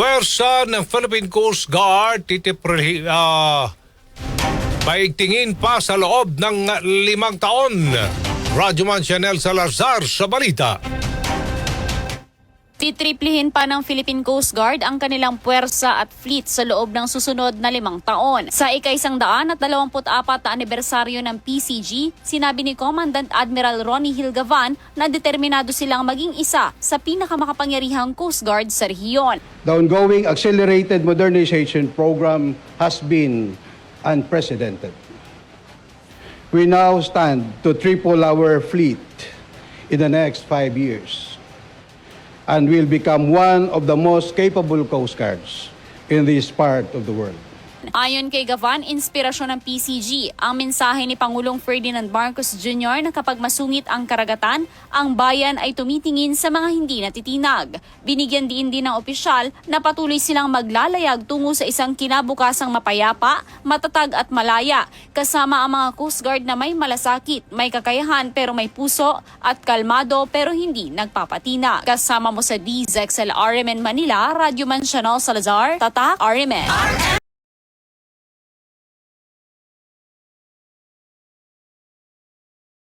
Pwersa ng Philippine Coast Guard titipre, ah, paigtingin pa sa loob ng limang taon. Radyoman Chanel Salazar sa balita. Titriplihin pa ng Philippine Coast Guard ang kanilang puwersa at fleet sa loob ng susunod na limang taon. Sa ikaisang daan at 24 na anibersaryo ng PCG, sinabi ni Commandant Admiral Ronnie Hilgavan na determinado silang maging isa sa pinakamakapangyarihang Coast Guard sa rehiyon. The ongoing accelerated modernization program has been unprecedented. We now stand to triple our fleet in the next five years and will become one of the most capable Coast Guards in this part of the world. Ayon kay Gavan, inspirasyon ng PCG ang mensahe ni Pangulong Ferdinand Marcos Jr. na kapag masungit ang karagatan, ang bayan ay tumitingin sa mga hindi natitinag. Binigyan din din ng opisyal na patuloy silang maglalayag tungo sa isang kinabukasang mapayapa, matatag at malaya, kasama ang mga Coast Guard na may malasakit, may kakayahan pero may puso at kalmado pero hindi nagpapatina. Kasama mo sa DZXL RMN Manila, Radyo Man Chanel Salazar, Tatak RMN.